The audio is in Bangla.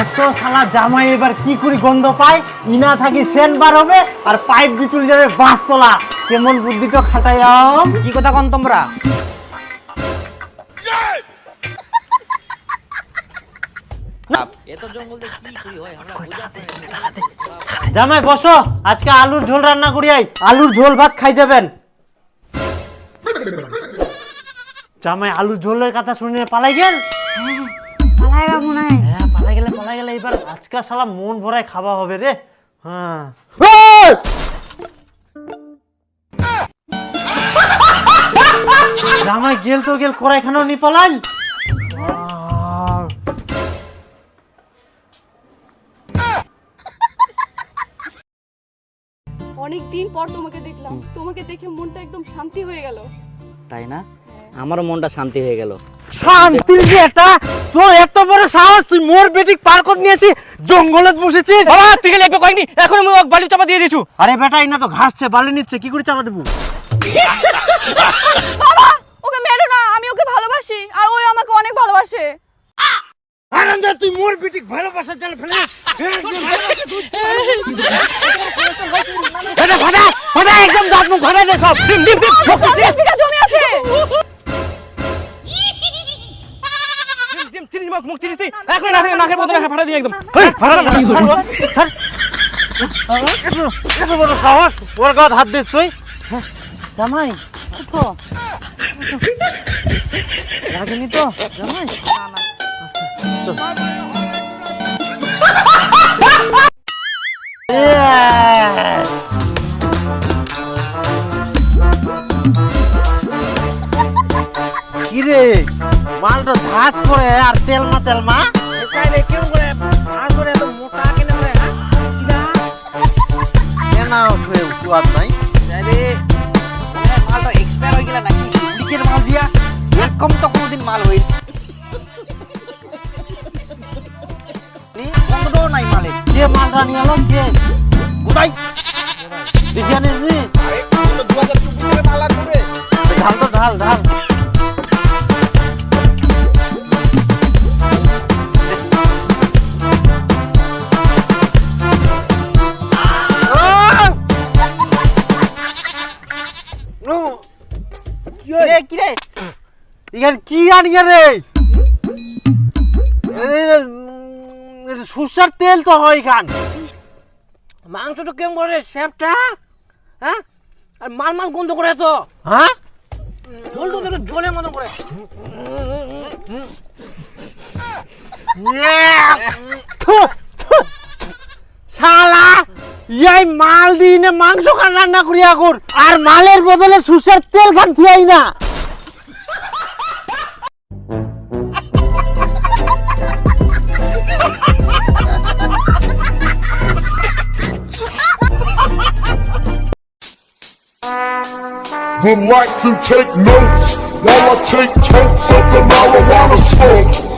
এত শালা জামাই এবার কি করি গন্ধ পায়? ইনা থাকি সেন বার হবে আর পাইপ বিচুল যাবে বাঁশ তোলা কেমন বুদ্ধিটা খাটাইয়াম কি কথা কন তোমরা? জামাই বসো। আজকে আলুর ঝোল রান্না করি আই। আলুর ঝোল ভাত খাই যাবেন। জামাই আলুর ঝোলের কথা শুনে পালাই গেল? এবার আজকে শালা মন ভরায় খাওয়া হবে রে। হ্যাঁ। জামাই গেল তো গেল কড়াইখানাও নি পালাল অনেক দিন পর তোমাকে দেখলাম। তোমাকে দেখে মনটা একদম শান্তি হয়ে গেল। তাই না? আমারও মনটা শান্তি হয়ে গেল। শান্তির যে তোর এত বড় সাহস তুই মোর বেটিক পার নিয়েছি জঙ্গলে বসেছিস বাবা তুই গেলে একটু কয়েকনি এখন আমি ওকে বালি চাপা দিয়ে দিয়েছু আরে বেটা ইনা তো ঘাসছে বালি নিচ্ছে কি করে চাপা দেবো বাবা ওকে মেরো না আমি ওকে ভালোবাসি আর ওই আমাকে অনেক ভালোবাসে আনন্দ তুই মোর বেটিক ভালোবাসা চাল ফেলে এটা ফাটা ফাটা একদম দাঁত মুখ ফাটা দে সব ডিম ডিম ডিম মুখ মুখ চিনিস এখন নাকের নাকের মতো নাকে ফাটা দিই একদম এত- বড় সাহস ওর গাত হাত দিস তুই হ্যাঁ, জামাই উঠো লাগেনি তো জামাই কিরে মালটা ধাঁচ করে আর তেলমা তেলমা। তাইলে কেউ করে আর করে এত মোটা কেন করে কেন শুয়ে উঠুয়ার নাই। তাইলে মালটা এক্সপায়ার হয়ে গেল নাকি ডুপ্লিকেট মাল দিয়া? এরকম তো কোনোদিন মাল হই নাই কে মালটা নিয়ে এলো কে গোটাই দেখি আনিস নি ঢাল তো ঢাল ঢাল। এখানে কি আনিয়ে রে? সুসার তেল তো হয় এখান। মাংসটা কেমন করে শেপটা হ্যাঁ? আর মাল মাল গন্ধ করে তো হ্যাঁ? ঝোল তো দেখো ঝোলের মতো করে। শালা ইয়াই মাল দিই না মাংস খান রান্না কর আর মালের বদলে সুসার তেল খান থিয়াই না would like to take notes while I take totes of the marijuana smoke.